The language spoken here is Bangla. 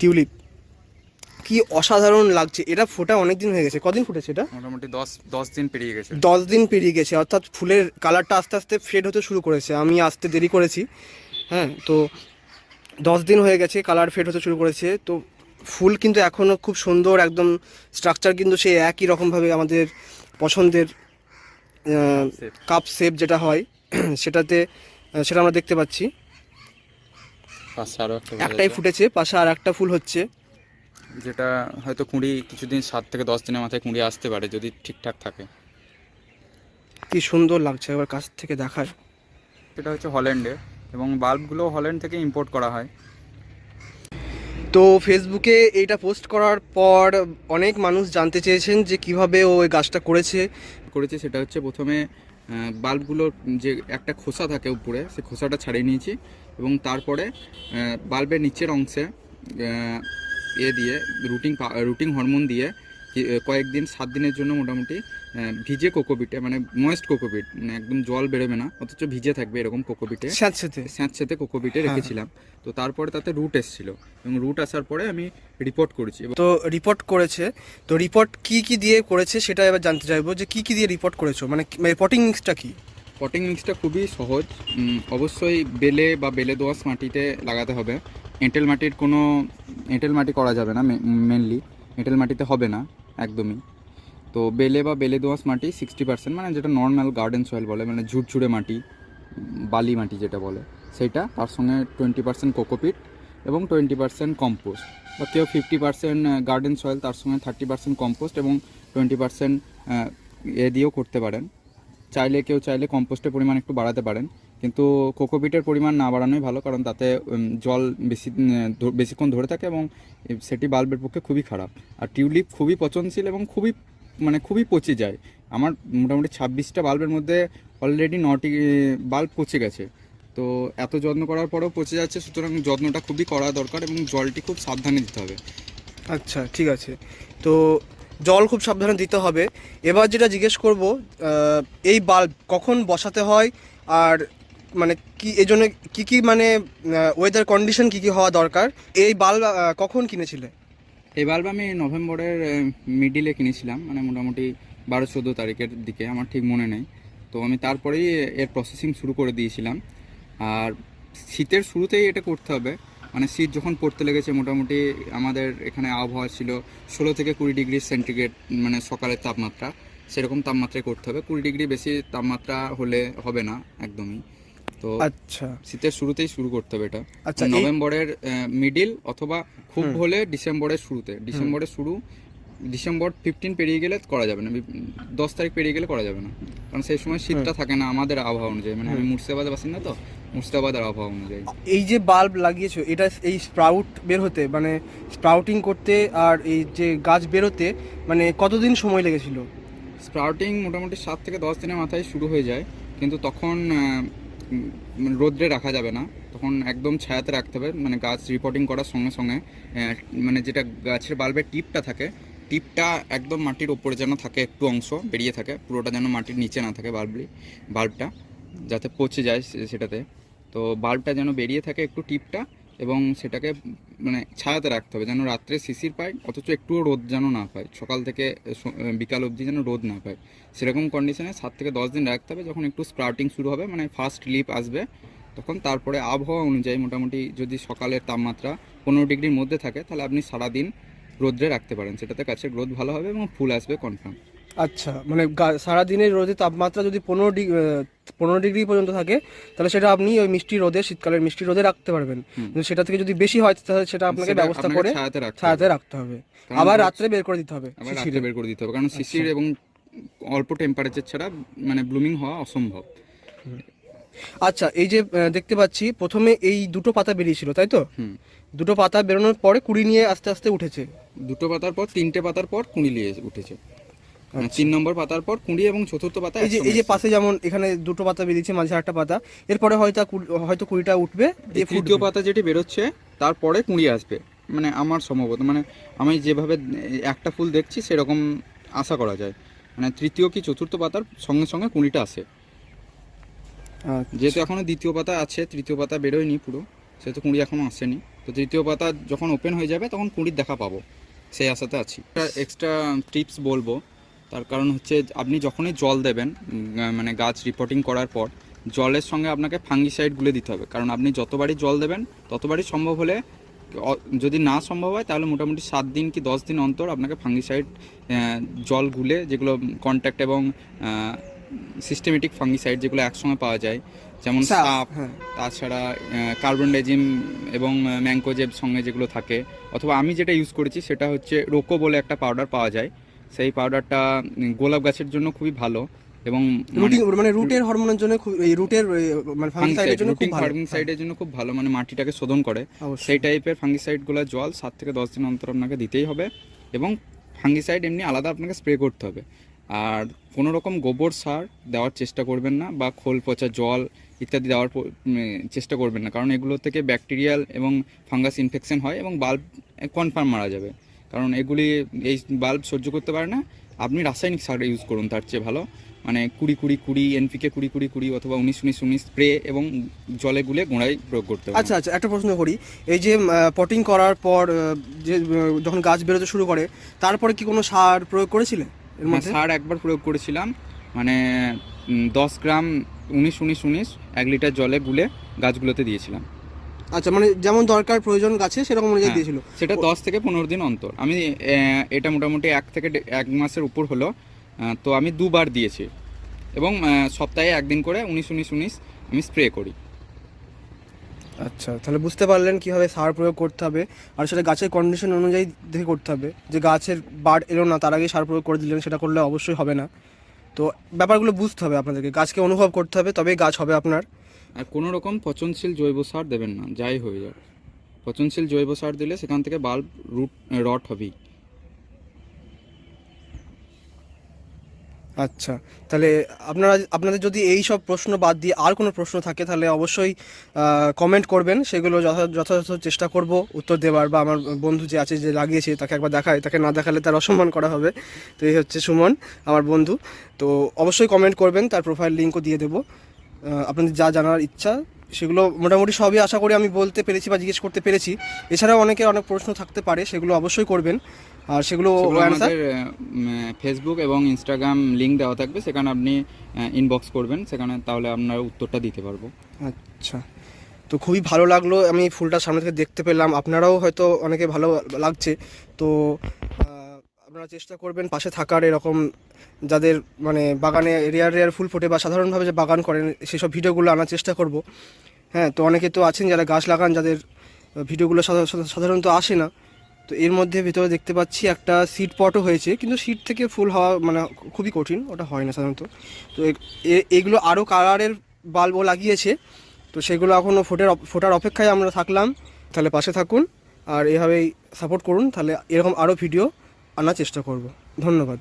টিউলিপ। কি অসাধারণ লাগছে। এটা ফোটা অনেক দিন হয়ে গেছে। কদিন ফুটেছে এটা? মোটামুটি দশ দশ দিন পেরিয়ে গেছে। দশ দিন পেরিয়ে গেছে। অর্থাৎ ফুলের কালারটা আস্তে আস্তে ফেড হতে শুরু করেছে। আমি আসতে দেরি করেছি। হ্যাঁ তো দশ দিন হয়ে গেছে কালার ফেড হতে শুরু করেছে। তো ফুল কিন্তু এখনও খুব সুন্দর একদম স্ট্রাকচার কিন্তু সেই একই রকমভাবে আমাদের পছন্দের কাপ শেপ যেটা হয় সেটাতে সেটা আমরা দেখতে পাচ্ছি। পাশে আরও একটা একটাই। ফুটেছে পাশে আর একটা ফুল হচ্ছে। যেটা হয়তো কুঁড়ি কিছুদিন সাত থেকে দশ দিনের মাথায় কুঁড়ি আসতে পারে যদি ঠিকঠাক থাকে। কি সুন্দর লাগছে একবার কাছ থেকে দেখায় সেটা হচ্ছে হল্যান্ডে এবং বাল্বগুলো হল্যান্ড থেকে ইম্পোর্ট করা হয়। তো ফেসবুকে এইটা পোস্ট করার পর অনেক মানুষ জানতে চেয়েছেন যে কীভাবে ও এই গাছটা করেছে। করেছি সেটা হচ্ছে প্রথমে বাল্বগুলোর যে একটা খোসা থাকে উপরে সেই খোসাটা ছাড়িয়ে নিয়েছি। এবং তারপরে বাল্বের নিচের অংশে এ দিয়ে রুটিং রুটিং হরমোন দিয়ে কয়েকদিন সাত দিনের জন্য মোটামুটি ভিজে কোকোপিটে মানে ময়েস্ট কোকোপিট মানে একদম জল বেরোবে না অথচ ভিজে থাকবে এরকম কোকোপিটে। স্যাঁতস্যাঁতে স্যাঁতস্যাঁতে কোকোপিটে হ্যাঁ। রেখেছিলাম। তো তারপরে তাতে রুট এসেছিল এবং রুট আসার পরে আমি রিপোর্ট করেছি তো রিপোর্ট করেছে। তো রিপোর্ট কি কি দিয়ে করেছে সেটা এবার জানতে চাইব যে কি কি দিয়ে রিপোর্ট করেছ? মানে পটিং মিক্সটা কি? পটিং মিক্সটা খুবই সহজ। অবশ্যই বেলে বা বেলে দোআঁশ মাটিতে লাগাতে হবে। এঁটেল মাটির কোনো, এঁটেল মাটি করা যাবে না মেনলি এঁটেল মাটিতে হবে না, একদমই। তো বেলে বা বেলে দোআঁশ মাটি সিক্সটি পার্সেন্ট মানে যেটা নর্মাল গার্ডেন সয়েল বলে মানে ঝুরঝুরে মাটি, বালি মাটি যেটা বলে সেইটা তার সঙ্গে টোয়েন্টি পার্সেন্ট কোকোপিট এবং টোয়েন্টি পার্সেন্ট কম্পোস্ট বা কেউ ফিফটি পার্সেন্ট গার্ডেন সয়েল তার সঙ্গে থার্টি পার্সেন্ট কম্পোস্ট এবং টোয়েন্টি পার্সেন্ট এ দিয়েও করতে পারেন। চাইলে, কেউ চাইলে কম্পোস্টের পরিমাণ একটু বাড়াতে পারেন। কিন্তু কোকোপিটের পরিমাণ না বাড়ানোই ভালো, কারণ তাতে জল বেশি বেশিক্ষণ ধরে থাকে এবং সেটি বাল্বের পক্ষে খুবই খারাপ। আর টিউলিপ খুবই পচনশীল এবং খুবই মানে খুবই পচে যায়। আমার মোটামুটি ছাব্বিশটা বাল্বের মধ্যে অলরেডি নটি বাল্ব পচে গেছে। তো এত যত্ন করার পরেও পচে যাচ্ছে, সুতরাং যত্নটা খুবই করা দরকার এবং জলটি খুব সাবধানে দিতে হবে। আচ্ছা ঠিক আছে। তো জল খুব সাবধানে দিতে হবে। এবার যেটা জিজ্ঞেস করব এই বাল্ব কখন বসাতে হয়? আর মানে কি, এই জন্য কী কী মানে ওয়েদার কন্ডিশন কী কী হওয়া দরকার? এই বাল্ব কখন কিনেছিলে? এই বাল্ব আমি নভেম্বরের মিডিলে কিনেছিলাম মানে মোটামুটি বারো চোদ্দ তারিখের দিকে, আমার ঠিক মনে নেই। তো আমি তারপরেই এর প্রসেসিং শুরু করে দিয়েছিলাম। আর শীতের শুরুতেই এটা করতে হবে। মানে শীত যখন পড়তে লেগেছে মোটামুটি আমাদের এখানে আবহাওয়া ছিল ষোলো থেকে কুড়ি ডিগ্রি সেন্টিগ্রেড মানে সকালের তাপমাত্রা। সেরকম তাপমাত্রায় করতে হবে। কুড়ি ডিগ্রি বেশি তাপমাত্রা হলে হবে না একদমই। তো আচ্ছা। শীতের শুরুতেই শুরু করতে হবে এটা। আচ্ছা নভেম্বরের মিডিল অথবা খুব হলে ডিসেম্বরের শুরুতে। ডিসেম্বরের শুরু ডিসেম্বর ফিফটিন পেরিয়ে গেলে করা যাবে না দশ তারিখ পেরিয়ে গেলে করা যাবে না। কারণ সেই সময় শীতটা থাকে না আমাদের আবহাওয়া অনুযায়ী মানে আমি মুর্শিদাবাদের বাসিন্দা তো মুর্শিদাবাদের আবহাওয়া অনুযায়ী। এই যে বাল্ব লাগিয়েছো এটা এই স্প্রাউট বের হতে মানে স্প্রাউটিং করতে আর এই যে গাছ বেরোতে মানে কতদিন সময় লেগেছিল? স্প্রাউটিং মোটামুটি সাত থেকে দশ দিনের মাথায় শুরু হয়ে যায় কিন্তু তখন উম, রোদ্রে রাখা যাবে না। তখন একদম ছায়াতে রাখতে হবে মানে গাছ রিপোর্টিং করার সঙ্গে সঙ্গে মানে যেটা গাছের বাল্বের টিপটা থাকে টিপটা একদম মাটির ওপরে যেন থাকে, একটু অংশ বেরিয়ে থাকে, পুরোটা যেন মাটির নিচে না থাকে বাল্বলি বাল্বটা যাতে পচে যায় সেটাতে। তো বাল্বটা যেন বেরিয়ে থাকে একটু টিপটা এবং সেটাকে মানে ছায়াতে রাখতে হবে, যেন রাত্রে শিশির পায়, অথচ একটুও রোদ যেন না পায়। সকাল থেকে বিকাল অবধি যেন রোদ না পায়। সেরকম কন্ডিশনে সাত থেকে দশ দিন রাখতে হবে, যখন একটু স্প্রাউটিং শুরু হবে মানে ফার্স্ট লিপ আসবে, তখন তারপরে আবহাওয়া অনুযায়ী মোটামুটি যদি সকালের তাপমাত্রা পনেরো ডিগ্রির মধ্যে থাকে, তাহলে আপনি সারাদিন রোদ্রে রাখতে পারেন। সেটাতে গাছের গ্রোথ ভালো হবে এবং ফুল আসবে কনফার্ম আচ্ছা মানে সারাদিনের রোদে তাপমাত্রা যদি পনেরো ডিগ্রি পনেরো ডিগ্রি পর্যন্ত থাকে তাহলে সেটা আপনি ওই মিষ্টি রোদে শীতকালের মিষ্টি রোদে রাখতে পারবেন। সেটা থেকে যদি বেশি হয় তাহলে সেটা আপনাকে ব্যবস্থা করে ছায়াতে রাখতে হবে। আবার রাত্রে বের করে দিতে হবে। রাত্রে বের করে দিতে হবে। কারণ শিশির এবং অল্প টেম্পারেচার ছাড়া মানে ব্লুমিং হওয়া অসম্ভব। আচ্ছা এই যে দেখতে পাচ্ছি প্রথমে এই দুটো পাতা বেরিয়েছিল তাই তো? দুটো পাতা বেরোনোর পরে কুড়ি নিয়ে আস্তে আস্তে উঠেছে। দুটো পাতার পর তিনটে পাতার পর কুঁড়ি নিয়ে উঠেছে। মানে আচ্ছা। তিন নম্বর পাতার পর কুঁড়ি এবং চতুর্থ পাতা এই যে এই যে পাশে যেমন এখানে দুটো পাতা বেরিয়েছে মাঝে একটা পাতা এরপরে হয়তো হয়তো কুড়িটা উঠবে তৃতীয় পাতা যেটি বেরোচ্ছে তারপরে কুঁড়ি আসবে। মানে আমার সম্ভবত মানে আমি যেভাবে একটা ফুল দেখছি সেরকম আশা করা যায়। মানে তৃতীয় কি চতুর্থ পাতার সঙ্গে সঙ্গে কুঁড়িটা আসে। আচ্ছা। যেহেতু এখনও দ্বিতীয় পাতা আছে তৃতীয় পাতা বেরোয়নি পুরো সেহেতু কুঁড়ি এখনও আসেনি। তো তৃতীয় পাতা যখন ওপেন হয়ে যাবে তখন কুঁড়ির দেখা পাবো। সেই আশাতে আছি। এক্সট্রা টিপস বলব, তার কারণ হচ্ছে আপনি যখনই জল দেবেন মানে গাছ রিপোর্টিং করার পর, জলের সঙ্গে আপনাকে ফাঙ্গিসাইড গুলে দিতে হবে। কারণ আপনি যতবারই জল দেবেন, ততবারই সম্ভব হলে যদি না সম্ভব হয়, তাহলে মোটামুটি সাত দিন কি দশ দিন অন্তর আপনাকে ফাঙ্গিসাইড জল গুলে যেগুলো কন্ট্যাক্ট এবং সিস্টেমেটিক ফাঙ্গিসাইড যেগুলো একসঙ্গে পাওয়া যায় যেমন সাপ, হ্যাঁ। তাছাড়া কার্বন ডাইজিম এবং ম্যাঙ্কোজেব সঙ্গে যেগুলো থাকে অথবা আমি যেটা ইউজ করেছি সেটা হচ্ছে রোকো বলে একটা পাউডার পাওয়া যায়। সেই পাউডারটা গোলাপ গাছের জন্য খুবই ভালো এবং মানে রুটের হরমোনের জন্য খুব এই রুটের মানে ফাঙ্গিসাইডের জন্য খুব ভালো। ফার্মিং সাইডের জন্য খুব ভালো মানে মাটিটাকে শোধন করে। সেই টাইপের ফাঙ্গিসাইডগুলো জল সাত থেকে দশ দিন অন্তর আপনাকে দিতেই হবে এবং ফাঙ্গিসাইড এমনি আলাদা আপনাকে স্প্রে করতে হবে। আর কোনো রকম গোবর সার দেওয়ার চেষ্টা করবেন না বা খোল, পচা জল ইত্যাদি দেওয়ার প- চেষ্টা করবেন না। কারণ এগুলো থেকে ব্যাকটেরিয়াল এবং ফাঙ্গাস ইনফেকশন হয় এবং বাল্ব কনফার্ম মারা যাবে। কারণ এগুলি, এই বাল্ব সহ্য করতে পারে না। আপনি রাসায়নিক সার ইউজ করুন, তার চেয়ে ভালো। মানে কুড়ি কুড়ি কুড়ি, এনপিকে কুড়ি কুড়ি কুড়ি অথবা উনিশ উনিশ উনিশ স্প্রে এবং জলে গুলে গোড়ায় প্রয়োগ করতে হবে আচ্ছা আচ্ছা একটা প্রশ্ন করি। এই যে পটিং করার পর যে যখন গাছ বেরোতে শুরু করে, তারপরে কি কোনো সার প্রয়োগ করেছিলেন? এর হ্যাঁ, সার একবার প্রয়োগ করেছিলাম। মানে দশ গ্রাম উনিশ উনিশ উনিশ এক লিটার জলে গুলে গাছগুলোতে দিয়েছিলাম। আচ্ছা মানে যেমন দরকার প্রয়োজন গাছে সেরকম অনুযায়ী হ্যাঁ, দিয়েছিল। সেটা দশ থেকে পনেরো দিন অন্তর। আমি এটা মোটামুটি এক থেকে এক মাসের উপর হলো। তো আমি দুবার দিয়েছি। এবং সপ্তাহে একদিন করে উনিশ উনিশ উনিশ আমি স্প্রে করি। আচ্ছা তাহলে বুঝতে পারলেন কীভাবে সার প্রয়োগ করতে হবে আর সেটা গাছের কন্ডিশন অনুযায়ী দেখে করতে হবে। যে গাছের বাড় এলো না, তার আগে সার প্রয়োগ করে দিলেন, সেটা করলে অবশ্যই হবে না। তো ব্যাপারগুলো বুঝতে হবে আপনাদেরকে। গাছকে অনুভব করতে হবে, তবেই গাছ হবে আপনার। আর কোনো রকম পচনশীল জৈব সার দেবেন না, যাই হয়ে যাক। পচনশীল জৈব সার দিলে সেখান থেকে বাল্ব, রুট, রট হবেই। আচ্ছা তাহলে আপনারা, আপনাদের যদি এই সব প্রশ্ন বাদ দিয়ে আর কোনো প্রশ্ন থাকে, তাহলে অবশ্যই কমেন্ট করবেন। সেগুলো যথাযথ চেষ্টা করব উত্তর দেওয়ার বা আমার বন্ধু যে আছে, যে লাগিয়েছে, তাকে একবার দেখায়, তাকে না দেখালে তার অসম্মান করা হবে। তো এই হচ্ছে সুমন, আমার বন্ধু। তো অবশ্যই কমেন্ট করবেন, তার প্রোফাইল লিঙ্কও দিয়ে দেবো। আপনাদের যা জানার ইচ্ছা, সেগুলো মোটামুটি সবই আশা করি আমি বলতে পেরেছি বা জিজ্ঞেস করতে পেরেছি। এছাড়াও অনেকের অনেক প্রশ্ন থাকতে পারে, সেগুলো অবশ্যই করবেন। আর সেগুলো আমাদের ফেসবুক এবং ইনস্টাগ্রাম লিংক দেওয়া থাকবে সেখানে আপনি ইনবক্স করবেন সেখানে তাহলে আপনার উত্তরটা দিতে পারব। আচ্ছা। তো খুবই ভালো লাগল আমি ফুলটা সামনে থেকে দেখতে পেলাম। আপনারাও হয়তো অনেকে ভালো লাগছে তো আপনারা চেষ্টা করবেন পাশে থাকার এরকম যাদের মানে বাগানে রেয়ার রেয়ার ফুল ফোটে বা সাধারণভাবে যে বাগান করেন সেসব ভিডিওগুলো আনার চেষ্টা করব। হ্যাঁ তো অনেকে তো আছেন যারা গাছ লাগান যাদের ভিডিওগুলো সাধা- সাধা- সাধারণত আসে না। তো এর মধ্যে ভিতরে দেখতে পাচ্ছি একটা সিট পটও হয়েছে, কিন্তু সিট থেকে ফুল হওয়া মানে খুবই কঠিন, ওটা হয় না সাধারণত। তো এগুলো আরও কালারের বাল্বও লাগিয়েছে, তো সেগুলো এখনও ফোটার ফোটার অপেক্ষায় আমরা থাকলাম। তাহলে পাশে থাকুন, আর এভাবেই সাপোর্ট করুন, তাহলে এরকম আরও ভিডিও আনার চেষ্টা করব। ধন্যবাদ।